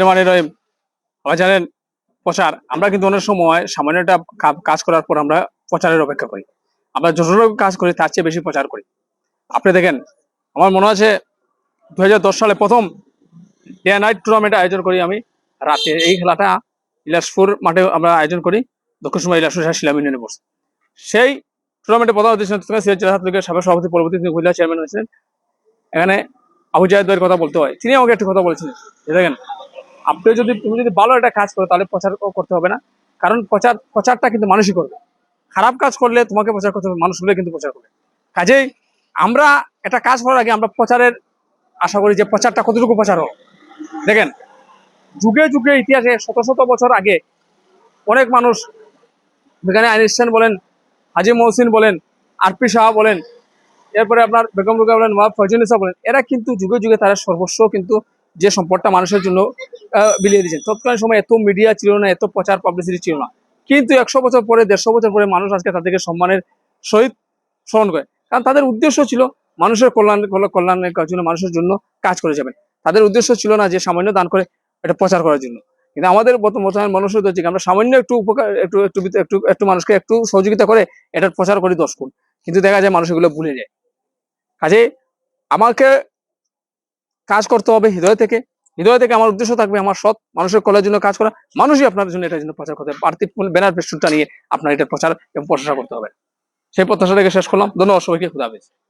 রহমানির রহিম প্রচার, আমরা কিন্তু অনেক সময় সামান্য একটা কাজ করার পর আমরা প্রচারের অপেক্ষা করি। আমরা যতটুকু কাজ করি, তার চেয়ে বেশি প্রচার করি। আপনি দেখেন, আমার মনে আছে দুই হাজার দশ সালে প্রথম ডে নাইট টুর্নামেন্ট আয়োজন করি আমি রাতে। এই খেলাটা ইলাসপুর মাঠে আমরা আয়োজন করি, দক্ষিণ সময় ইলাসপুর শিলাম ইউনিয়নে পড়ছে সেই টুর্নামেন্টে প্রধান ছিলেন সিলেট জেলা ছাত্রলীগের সাবেক সভাপতি পরবর্তী তিনি উপজেলা চেয়ারম্যান হয়েছিলেন। এখানে আবু জাহেদ কথা বলতে হয়। তিনি আমাকে একটা কথা বলেছিলেন। দেখেন আপনি যদি, তুমি যদি ভালো একটা কাজ করো, তাহলে প্রচার করতে হবে না। কারণ প্রচার, প্রচারটা কিন্তু মানুষই করবে। খারাপ কাজ করলে তোমাকে প্রচার করতে হবে মানুষগুলো কিন্তু প্রচার করবে। কাজেই আমরা একটা কাজ করার আগে আমরা প্রচারের, আশা করি যে প্রচারটা কতটুকু প্রচার হোক। দেখেন, যুগে যুগে ইতিহাসে শত শত বছর আগে অনেক মানুষ এখানে আইনস্টাইন বলেন, হাজি মহসিন বলেন, আরপি শাহ বলেন, এরপরে আপনার বেগম রুকা বলেন নবাব ফয়জুনিসা বলেন, এরা কিন্তু যুগে যুগে তারা সর্বস্ব কিন্তু যে সম্পদটা মানুষের জন্য বিলিয়ে দিয়েছেন। তৎকালীন সময় এত মিডিয়া ছিল না, এত প্রচার পাবলিসিটি ছিল না। কিন্তু একশো বছর পরে, দেড়শো বছর পরে মানুষ আজকে তাদেরকে সম্মানের সহিত স্মরণ করে। কারণ তাদের উদ্দেশ্য ছিল মানুষের কল্যাণ কল্যাণের জন্য মানুষের জন্য কাজ করে যাবেন তাদের উদ্দেশ্য ছিল না যে সামান্য দান করে এটা প্রচার করার জন্য। কিন্তু আমাদের বর্তমান মানুষের কি আমরা সামান্য একটু উপকার, একটু একটু একটু একটু মানুষকে একটু সহযোগিতা করে এটার প্রচার করি দশ গুণ। কিন্তু দেখা যায় মানুষ এগুলো ভুলে যায়। কাজে আমাকে কাজ করতে হবে হৃদয় থেকে। হৃদয় থেকে আমার উদ্দেশ্য থাকবে আমার সৎ মানুষের কলার জন্য কাজ করা। মানুষই আপনার জন্য এটার জন্য প্রচার করতে হবে ব্যানার পেস্টুনটা নিয়ে আপনার এটা প্রচার এবং প্রশংসা করতে হবে। সেই প্রত্যাশা থেকে শেষ করলাম। ধন্যবাদ সবাইকে। খুদা হাফেজ।